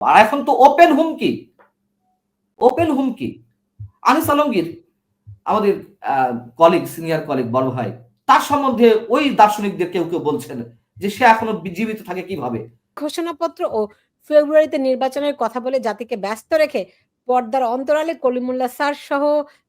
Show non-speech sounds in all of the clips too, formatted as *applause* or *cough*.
আর এখন তো ওপেন হুমকি ওপেন হুমকি। আনিস আলমগীর আমাদের কলিগ সিনিয়র কলিগ বড় ভাই তার সম্বন্ধে ওই দার্শনিকদের কেউ কেউ বলছেন যে সে এখনও জীবিত থাকে কীভাবে? ঘোষণাপত্র ও ফেব্রুয়ারিতে নির্বাচনের কথা বলে জাতিকে ব্যস্ত রেখে পর্দার অন্তরালে কলিমুল্লা স্যার সহ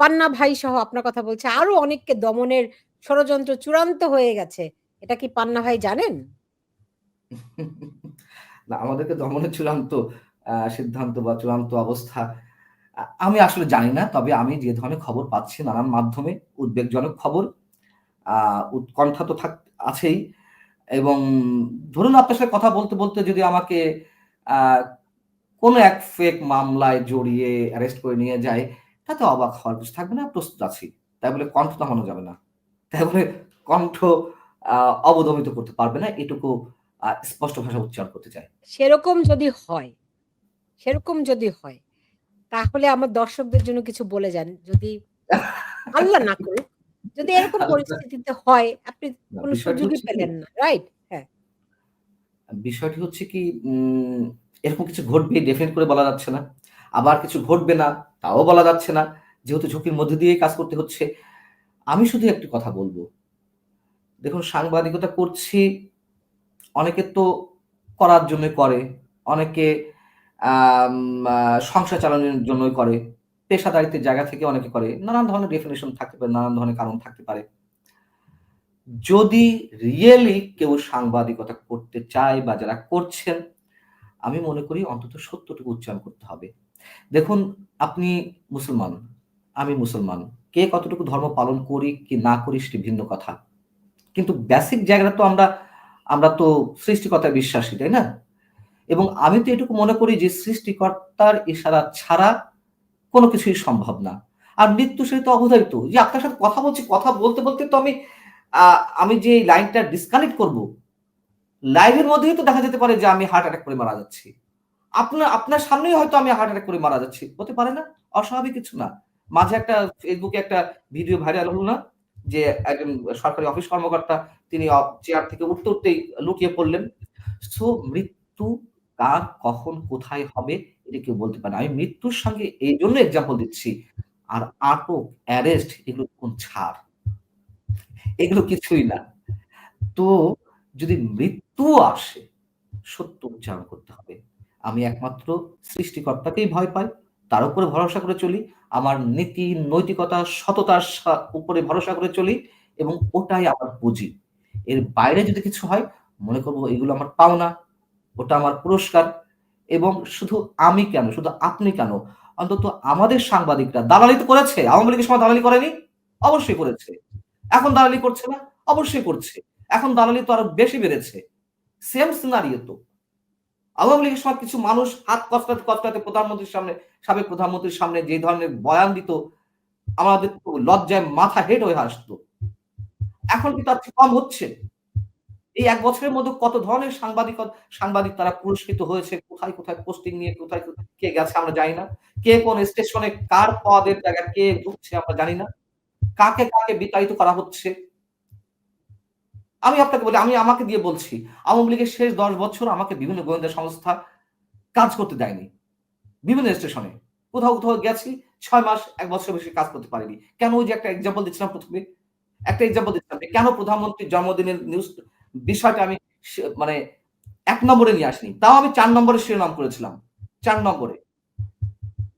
পান্না ভাই সহ আপনার কথা বলছে। আরও অনেককে দমনের ষড়যন্ত্র চূড়ান্ত হয়ে গেছে। এটা কি পান্না ভাই জানেন? *laughs* না, আমাদেরকে দমনের চূড়ান্ত সিদ্ধান্ত বা চূড়ান্ত অবস্থা আমি আসলে জানি না, তবে আমি যে ধরনের খবর পাচ্ছি নানান মাধ্যমে, উদ্বেগজনক খবর উৎকণ্ঠা তো থাক, আছেই, এবং ধরুন আপনার সাথে কথা বলতে বলতে যদি আমাকে কোনো এক ফেক মামলায় জড়িয়ে অ্যারেস্ট করে নিয়ে যায়, তাতে অবাক হওয়ার কিছু থাকবে না, প্রস্তুত আছি। তাই বলে কণ্ঠ থামানো যাবে না। তাই বলে কণ্ঠ অবদমিত করতে পারবে না, এটুকু স্পষ্ট ভাষা উচ্চারণ করতে চাই। সেরকম যদি হয় সেরকম যদি হয় তাহলে আমার দর্শকদের জন্য কিছু বলে যান। যদি আল্লাহ না করুক যদি এরকম পরিস্থিতিতে হয় আপনি কোনো সুযোগই পেলেন না রাইট হ্যাঁ। বিষয়টি হচ্ছে কি এরকম কিছু ঘটবে ডেফিনেট করে বলা যাচ্ছে না। আবার কিছু ঘটবে না তাও বলা যাচ্ছে না। যেহেতু ঝুঁকির মধ্যে দিয়ে কাজ করতে হচ্ছে। আমি শুধু একটি কথা বলব। দেখুন সাংবাদিকতা করছি অনেকে তো করার জন্য করে, অনেকে সংসার চালানোর জন্যই করে, পেশাদারিত্বের জায়গা থেকে অনেকে করে, নানান ধরনের ডেফিনেশন থাকতে পারে, নানান ধরনের কারণ থাকতে পারে। যদি রিয়েলি কেউ সাংবাদিকতা করতে চায় বা যারা করছেন, আমি মনে করি অন্তত সত্যটুকু উচ্চারণ করতে হবে। দেখুন, আপনি মুসলমান, আমি মুসলমান, কে কতটুকু ধর্ম পালন করি কি না করি সেটি ভিন্ন কথা। কিন্তু বেসিক জায়গাটা তো আমরা আমরা তো সৃষ্টিকর্তায় বিশ্বাসী, তাই না? এবং আমি তো এটুকু মনে করি যে সৃষ্টিকর্তার ইশারা ছাড়া কোনো কিছুই সম্ভব না। আর মৃত্যু সে তো অবধারিত। যে আপনার সাথে কথা বলছি, কথা বলতে বলতে তো আমি আমি যে লাইনটা ডিসকানেক্ট করব, লাইভের মধ্যেই তো দেখা যেতে পারে যে আমি হার্ট অ্যাটাক করে মারা যাচ্ছি। আপনার আপনার সামনেই হয়তো আমি হার্ট অ্যাটাক করে মারা যাচ্ছি। হতে পারে না, অস্বাভাবিক কিছু না। মাঝে একটা ফেসবুকে একটা ভিডিও ভাইরাল হলো না যে একজন সরকারি অফিস কর্মকর্তা, তিনি চেয়ার থেকে উঠতে উঠতেই লুকিয়ে পড়লেন। সো, মৃত্যু কার, কখন, কোথায় হবে, এটা কেউ বলতে পারে আমি মৃত্যুর সঙ্গে এই জন্য এক্সাম্পল দিচ্ছি। আর আটক অ্যারেস্ট এগুলো কোন ছাড়। এগুলো কিছুই না। তো, যদি মৃত্যু আসে, সত্য উচ্চারণ করতে হবে। আমি একমাত্র সৃষ্টিকর্তাকেই ভয় পাই, তার উপরে ভরসা করে চলি। আমার নীতি, নৈতিকতা, সততার উপরে ভরসা করে চলি এবং ওটাই আমার পুঁজি এর বাইরে যদি কিছু হয়, মনে করব এগুলো আমার পাওনা, ওটা আমার পুরস্কার এবং শুধু আমি কেন, শুধু আপনি কেন? অন্তত আমাদের সাংবাদিকরা দালালি তো করেছে, আওয়ামী লীগের সময় দালালি করেনি? অবশ্যই করেছে। এখন দালালি করছে না? অবশ্যই করছে। এখন দালালি তো আরও বেশি বেড়েছে। সেম সিনারিও তো। আওয়ামী লীগের সময় কিছু মানুষ হাত কচকাতে কচকাতে প্রধানমন্ত্রীর সামনে, সাবেক প্রধানমন্ত্রীর সামনে যে ধরনের বয়ান দিত, আমাদের লজ্জায় মাথা হেট হয়ে আসতো এখন কি তার কম হচ্ছে? এই এক বছরের মধ্যে কত ধরনের সাংবাদিক সাংবাদিক তারা পুরস্কৃত হয়েছে? কোথায় কোথায় পোস্টিং নিয়ে, কোথায়, কে গেছে আমরা জানি না। কে কোন স্টেশনে কার পদের জায়গা কে ঢুকছে আমরা জানি না। কাকে কাকে বিতাড়িত করা হচ্ছে? আমি আপনাকে বলি, আমি আমাকে দিয়ে বলছি, আওয়ামী লীগের শেষ দশ বছর আমাকে বিভিন্ন গোয়েন্দা সংস্থা কাজ করতে দেয়নি। বিভিন্ন স্টেশনে। কোথাও কোথাও গেছি, ছয় মাস, এক বছর বেশি কাজ করতে পারিনি। কেন ওই যে একটা এক্সাম্পল দিচ্ছিলাম প্রথমে? একটা এক্সাম্পল দিচ্ছিলাম কেন প্রধানমন্ত্রীর জন্মদিনের নিউজ বিষয়টা আমি মানে এক নম্বরে নিয়ে আসিনি। তাও আমি চার নম্বরে শিরোনাম করেছিলাম। চার নম্বরে।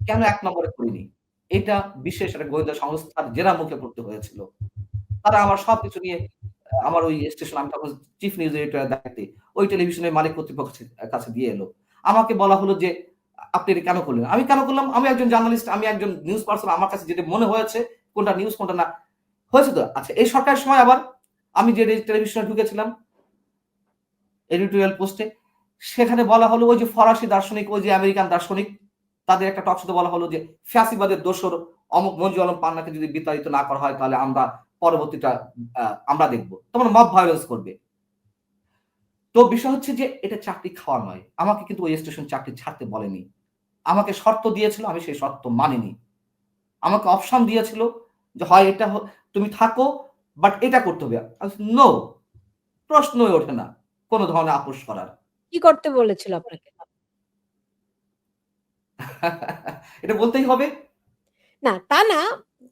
কেন এক নম্বরে করিনি? এটা বিশেষ একটা গোয়েন্দা সংস্থার জেরা মুখে পড়তে হয়েছিল। তারা আমার সবকিছু নিয়ে আমার ওই স্টেশন, আমি তখন চিফ নিউজ এডিটর দায়িত্বে, ওই টেলিভিশনের মালিক কর্তৃপক্ষের কাছে দিয়ে এলো। আমাকে বলা হলো যে, আপনি এটা কেন করলেন? আমি কেন করলাম? আমি একজন জার্নালিস্ট আমি একজন নিউজ পার্সন আমার কাছে যেটা মনে হয়েছে, কোনটা নিউজ কোনটা না, হয়েছে তো? আচ্ছা এই সরকারের সময় আবার আমি যে টেলিভিশনে ঢুকেছিলাম এডিটোরিয়াল পোস্টে সেখানে বলা হলো ওই যে ফরাসি দার্শনিক, ওই যে আমেরিকান দার্শনিক, তাদের একটা টকশোতে বলা হলো যে, ফ্যাসিবাদের দোষর অমুক মঞ্জু আলম পান্নাকে যদি বিতাড়িত না করা হয়, তাহলে আমরা পরবর্তীটা আমরা দেখব। তখন মব ভায়োলেন্স করবে। তো বিষয় হচ্ছে যে এটা চাকরি খাওয়া নয়। আমাকে কিন্তু ওই স্টেশন চাকরি ছাড়তে বলেনি। আমাকে শর্ত দিয়েছিল আমি সেই শর্ত মানিনি। আমাকে অপশন দিয়েছিল যে হয় এটা তুমি থাকো বাট এটা করতে হবে। নো প্রশ্নই ওঠে না কোনো ধরনের আপোষ করার। কি করতে বলেছিল আপনাকে? *laughs* এটা বলতেই হবে। না তা না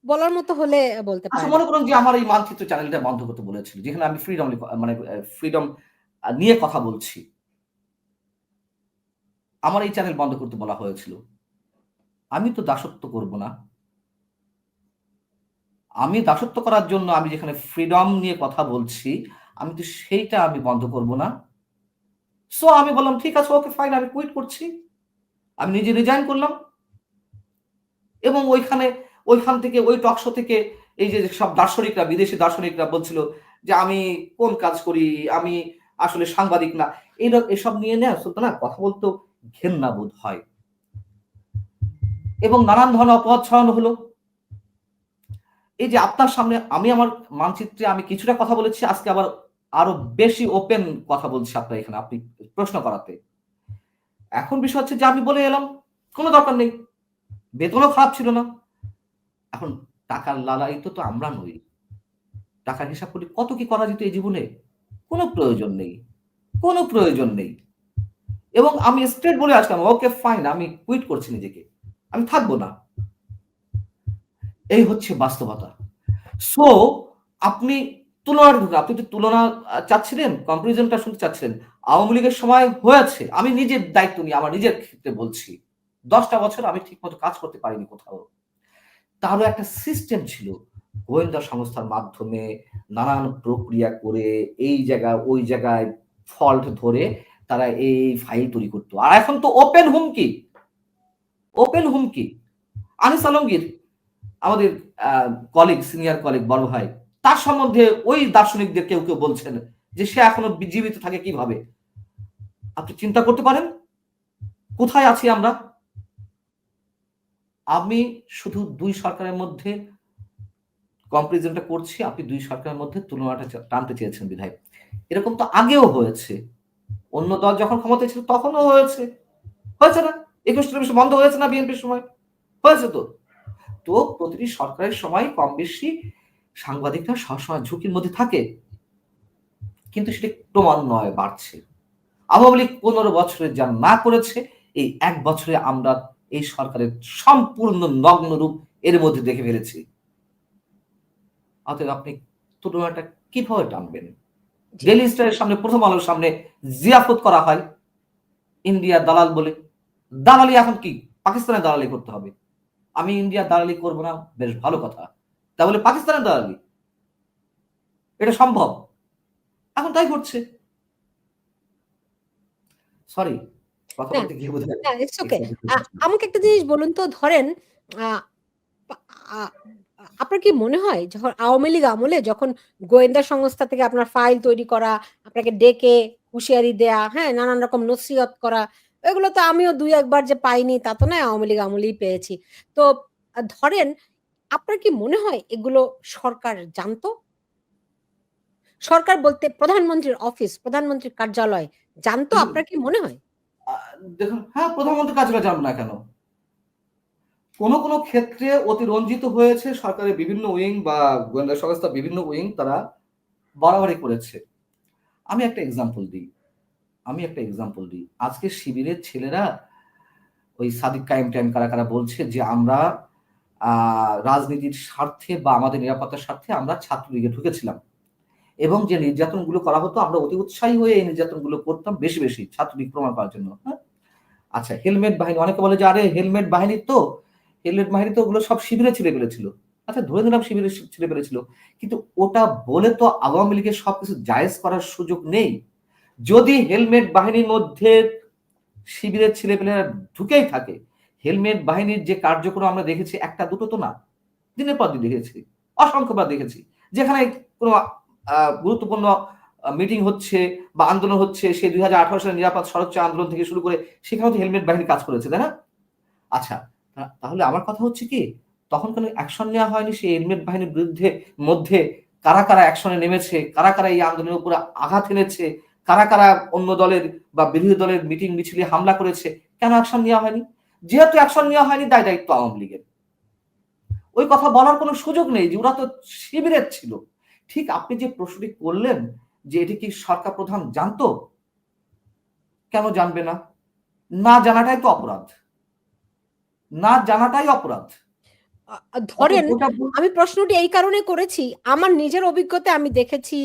বলার মতো হলে বলতে আচ্ছা পারেন। মনে করুন যে আমার এই মানচিত্র চ্যানেলটা বন্ধ করতে বলেছিল যেখানে আমি ফ্রিডম মানে ফ্রিডম নিয়ে কথা বলছি। আমার এই চ্যানেল বন্ধ করতে বলা হয়েছিল। আমি তো দাসত্ব করব না। আমি দাসত্ব করার জন্য আমি যেখানে ফ্রিডম নিয়ে কথা বলছি আমি তো সেইটা আমি বন্ধ করব না। সো আমি বললাম ঠিক আছে ওকে ফাইন আমি কুইট করছি। আমি নিজে রিজাইন করলাম। এবং ওইখানে ওইখান থেকে, ওই টকশো থেকে এই যে সব দার্শনিকরা, বিদেশি দার্শনিকরা বলছিল যে আমি কোন কাজ করি, আমি আসলে সাংবাদিক না। এই এসব নিয়ে না কথা বলতো ঘেন্না বোধ হয়। এবং নানান ধরনের অপবাদ ছড়ানো হলো। এই যে আপনার সামনে আমি আমার মানচিত্রে আমি কিছুটা কথা বলেছি, আজকে আবার আরও বেশি ওপেন কথা বলছি আপনার এখানে, আপনি প্রশ্ন করাতে। এখন বিষয় হচ্ছে যে আমি বলে এলাম, কোনো দরকার নেই। বেতনও খারাপ ছিল না। এখন টাকার লালাই তো আমরা নই। টাকার হিসাব করি কত কি করা যেত এই জীবনে? কোনো প্রয়োজন নেই। কোনো প্রয়োজন নেই। এবং আমি স্ট্রেট বলে আসলাম ওকে ফাইন আমি কুইট করছি নিজেকে। আমি থাকব না। এই হচ্ছে বাস্তবতা। সো আপনি তুলনার আপনি তো তুলনা চাচ্ছিলেন কম্পারিজনটা শুনতে চাচ্ছিলেন। আওয়ামী লীগের সময় হয়েছে, আমি নিজের দায়িত্ব নিয়ে, আমার নিজের ক্ষেত্রে বলছি, দশটা বছর আমি ঠিক মতো কাজ করতে পারিনি কোথাও। তারও একটা সিস্টেম ছিল। গোয়েন্দা সংস্থার মাধ্যমে নানান প্রক্রিয়া করে এই জায়গা ওই জায়গায় ফল্ট ধরে তারা এই ফাইল তৈরি করতো। আর এখন তো ওপেন হুমকি। ওপেন হুমকি। আনিস আলমগীর, আমাদের কলিগ সিনিয়র কলিগ বড় ভাই, তার সম্বন্ধে ওই দার্শনিকদের কেউ কেউ বলছেন যে সে এখনও জীবিত থাকে কীভাবে? আপনি চিন্তা করতে পারেন? কোথায় আছি আমরা? আমি শুধু দুই সরকারের মধ্যে কম্পারিজনটা করছি, আপনি দুই সরকারের মধ্যে তুলনাটা টানতে চেয়েছেন বিধায় এরকম তো আগেও হয়েছে। অন্য দল যখন ক্ষমতায় ছিল তখনও হয়েছে। হয়েছে না? একুশ টেলিভিশন বন্ধ হয়েছে না বিএনপির সময়? হয়েছে তো। তো প্রতিটি সরকারের সময় কম বেশি সাংবাদিকরা সবসময় ঝুঁকির মধ্যে থাকে। কিন্তু সেটা ক্রমান্বয়ে বাড়ছে। আওয়ামী লীগ পনেরো বছরে যা না করেছে, এই এক বছরে আমরা এই সরকারের সম্পূর্ণ নগ্ন রূপ এর মধ্যে দেখে ফেলেছি। অতএব আপনি তুলনাটা কীভাবে টানবেন? ডেলি স্টারের সামনে প্রথম আলোর সামনে জিয়াফত করা হয়। ইন্ডিয়া দালাল বলে। দালালি এখন কি? পাকিস্তানের দালালি করতে হবে। আমি ইন্ডিয়া দালালি করব না বেশ ভালো কথা। তাহলে পাকিস্তানের দালালি? এটা সম্ভব? এখন তাই করছে সরি কথা বলতে গিয়ে বোধহয় আমাকে একটা জিনিস বলুন তো ধরেন আপনার কি মনে হয় যখন আওয়ামী লীগ আমলে যখন গোয়েন্দা সংস্থা থেকে আপনার ফাইল তৈরি করা আপনাকে ডেকে হুঁশিয়ারি দেয়া হ্যাঁ নানান রকম নসিহত করা এগুলো তো আমিও দুই একবার যে পাইনি তা তো নয় আওয়ামী লীগ আমলেই পেয়েছি। তো ধরেন আপনার কি মনে হয় এগুলো সরকার জানতো? সরকার বলতে প্রধানমন্ত্রীর অফিস প্রধানমন্ত্রীর কার্যালয় জানতো? আপনার কি মনে হয়? দেখুন হ্যাঁ প্রধানমন্ত্রী কার্যালয় জানব না কেন? কোন কোন ক্ষেত্রে অতিরঞ্জিত হয়েছে সরকারের বিভিন্ন উইং বা গোয়েন্দা সংস্থা বিভিন্ন উইং তারা বাড়াবাড়ি করেছে। আমি একটা এক্সাম্পল দিই। আমি একটা এক্সাম্পল দিই। আজকে শিবিরের ছেলেরা ওই সাদিক কায়েম টাইম কারা কারা বলছে যে আমরা রাজনীতির স্বার্থে বা আমাদের নিরাপত্তার স্বার্থে আমরা ছাত্রলীগে ঢুকেছিলাম। এবং যে নির্যাতনগুলো করা হতো, আমরা অতি উৎসাহী হয়ে এই নির্যাতনগুলো করতাম বেশি বেশি, ছাত্রলীগ প্রমাণ করার জন্য। হ্যাঁ? আচ্ছা হেলমেট বাহিনী, অনেকে বলে যে, আরে, হেলমেট বাহিনী তো, হেলমেট বাহিনী তো ওগুলো সব শিবিরে ছেড়ে ফেলেছিল। আচ্ছা ধরে নিলাম শিবিরে ছেড়ে ফেলেছিল। কিন্তু ওটা বলে তো আওয়ামী লীগের সবকিছু জায়েজ করার সুযোগ নেই। যদি হেলমেট বাহিনীর মধ্যে শিবিরের ছেলেপেলেরা ঢুকেই থাকে, হেলমেট বাহিনীর যে কার্যক্রম আমরা দেখেছি, একটা দুটো তো না, দিনের পর দিন দেখেছি, অসংখ্যবার দেখেছি। যেখানে কোনো গুরুত্বপূর্ণ মিটিং হচ্ছে বা আন্দোলন হচ্ছে সেই দুই হাজার আঠারো সালের নিরাপদ সড়ক আন্দোলন থেকে শুরু করে সেখানে তো হেলমেট বাহিনী কাজ করেছে, তাই না? আচ্ছা তাহলে আমার কথা হচ্ছে কি, তখন কোনো অ্যাকশন নেওয়া হয়নি সেই হেলমেট বাহিনীর বিরুদ্ধে, মধ্যে কারা কারা অ্যাকশনে নেমেছে, কারা কারা এই আন্দোলনের উপরে আঘাত এনেছে, কারা কারা অন্য দলের বা বিরোধী দলের মিটিং মিছিলে হামলা করেছে, কেন অ্যাকশন নেওয়া হয়নি? যেহেতু অ্যাকশন নেওয়া হয়নি দায় দায়িত্ব আওয়ামী লীগের। ওই কথা বলার কোনো সুযোগ নেই যে ওরা তো শিবিরের ছিল। ঠিক আপনি যে প্রশ্নটি করলেন যে এটি কি সরকার প্রধান জানতো কেন জানবে না না জানাটাই তো অপরাধ না জানাটাই অপরাধ ধরেন আমি প্রশ্নটি এই কারণে করেছি, আমার নিজের অভিজ্ঞতা আমি দেখেছি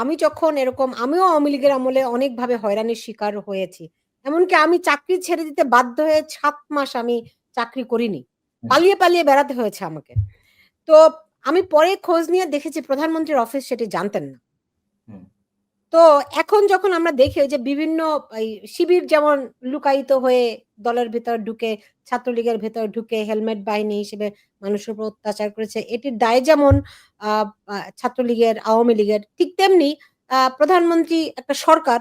আমি যখন এরকম আমিও আওয়ামী লীগের আমলে অনেকভাবে হয়রানির শিকার হয়েছি। এমনকি আমি চাকরি ছেড়ে দিতে বাধ্য হয়ে সাত মাস আমি চাকরি করিনি। পালিয়ে, পালিয়ে বেড়াতে হয়েছে আমাকে। তো আমি পরে খোঁজ নিয়ে দেখেছি প্রধানমন্ত্রীর অফিস সেটি জানতেন না। তো এখন যখন আমরা দেখি যে বিভিন্ন শিবির যেমন লুকায়িত হয়ে দলের ভেতর ঢুকে, ছাত্রলীগের ভেতর ঢুকে হেলমেট বাহিনী হিসেবে মানুষের উপর অত্যাচার করেছে। এটির দায় যেমন ছাত্রলীগের, আওয়ামী লীগের ঠিক তেমনি প্রধানমন্ত্রী একটা সরকার।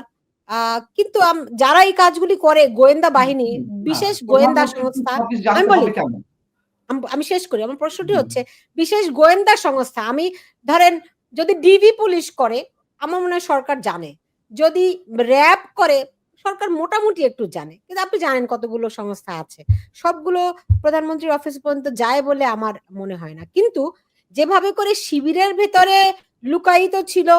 কিন্তু যারা এই কাজগুলি করে গোয়েন্দা বাহিনী, বিশেষ গোয়েন্দা সংস্থা আমি বলি? আম শেষ করি। আমার প্রশ্নটি হচ্ছে বিশেষ গোয়েন্দা সংস্থা আমি ধরেন যদি ডিবি পুলিশ করে আমার মনে হয় সরকার জানে। যদি র‍্যাব করে সরকার মোটামুটি একটু জানে। কিন্তু আপনি জানেন কতগুলো সংস্থা আছে। সবগুলো প্রধানমন্ত্রীর অফিস পর্যন্ত যায় বলে আমার মনে হয় না। কিন্তু যেভাবে করে শিবিরের ভেতরে লুকায়িত ছিল,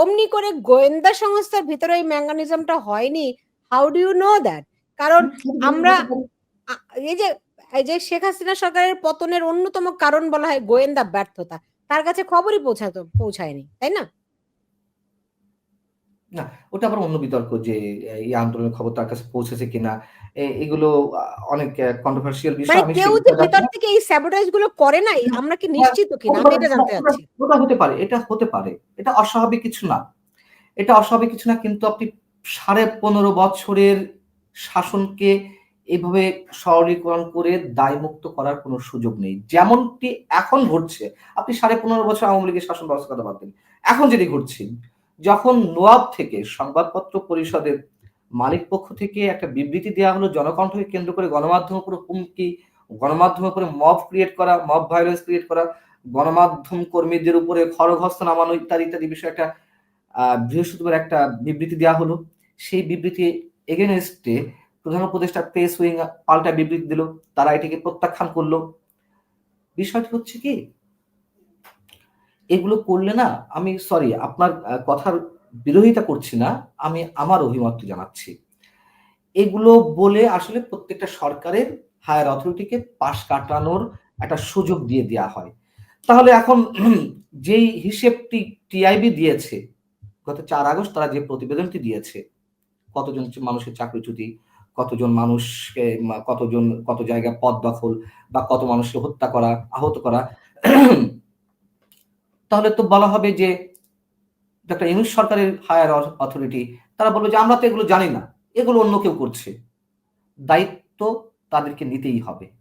অমনি করে গোয়েন্দা সংস্থার ভিতরে এই ম্যাঙ্গানিজমটা হয়নি। How do you know that? কারণ আমরা এই যে এই যে শেখ হাসিনা সরকারের পতনের অন্যতম কারণ বলা হয় গোয়েন্দা ব্যর্থতা। তার কাছে খবরই পৌঁছাতো পৌঁছায়নি। তাই না? না, ওটা আবার অন্য বিতর্ক যে এই আন্দোলনের খবর তার কাছে পৌঁছেছে কিনা। এগুলো অনেক কন্ট্রোভার্সিয়াল বিষয়। মানে আমি কেউ যে ভেতর। থেকে এই স্যাবোটাজগুলো করে নাই আমরা কি নিশ্চিত কিনা? আমি এটা জানতে চাচ্ছি। ওটা হতে পারে। এটা হতে পারে। এটা অস্বাভাবিক কিছু না। এটা অস্বাভাবিক কিছু না কিন্তু আপনি ১৫.৫ বছরের শাসনকে এভাবে সরলীকরণ করে দায়মুক্ত করার কোনো সুযোগ নেই। যেমনটি এখন ঘটছে, আপনি ১৫.৫ বছর আওয়ামী লীগের শাসন ব্যবস্থা কথা দেন। এখন যেটি ঘটছে, যখন নোয়াব থেকে সংবাদপত্র পরিষদের মালিক পক্ষ থেকে একটা বিবৃতি দেওয়া হলো জনকণ্ঠকে কেন্দ্র করে গণমাধ্যমের উপরে হুমকি, গণমাধ্যমের উপরে মব ক্রিয়েট করা, মব ভায়োলেন্স ক্রিয়েট করা, গণমাধ্যম কর্মীদের উপরে খড়গহস্ত নামানো ইত্যাদি, ইত্যাদি বিষয়ে একটা বৃহস্পতিবার একটা বিবৃতি দেওয়া হলো। সেই বিবৃতি এগেইনস্ট এ প্রধান উপদেষ্টা প্রেস উইং পাল্টা বিবৃতি দিল। তারা এটিকে প্রত্যাখ্যান করল। বিষয়টি হচ্ছে কি? এগুলো করলে না আমি সরি আপনার কথার বিরোধিতা করছি না। আমি আমার অভিমতটি জানাচ্ছি। এগুলো বলে আসলে প্রত্যেকটা সরকারের হায়ার অথরিটিকে পাশ কাটানোর একটা সুযোগ দিয়ে দেওয়া হয়। তাহলে এখন *clears throat* যেই হিসেবটি টিআইবি দিয়েছে, গত চার আগস্ট তারা যে প্রতিবেদনটি দিয়েছে, কতজন মানুষের চাকরিচ্যুতি, কতজন মানুষকে কতজন কত জায়গা পদ দখল বা কত মানুষকে হত্যা করা, আহত করা। তাহলে তো বলা হবে যে ডক্টর ইউনিশ সরকারের হায়ার অথরিটি তারা বলবে যে আমরা তো এগুলো জানি না। এগুলো অন্য কেউ করছে। দায়িত্ব তাদেরকে নিতেই হবে।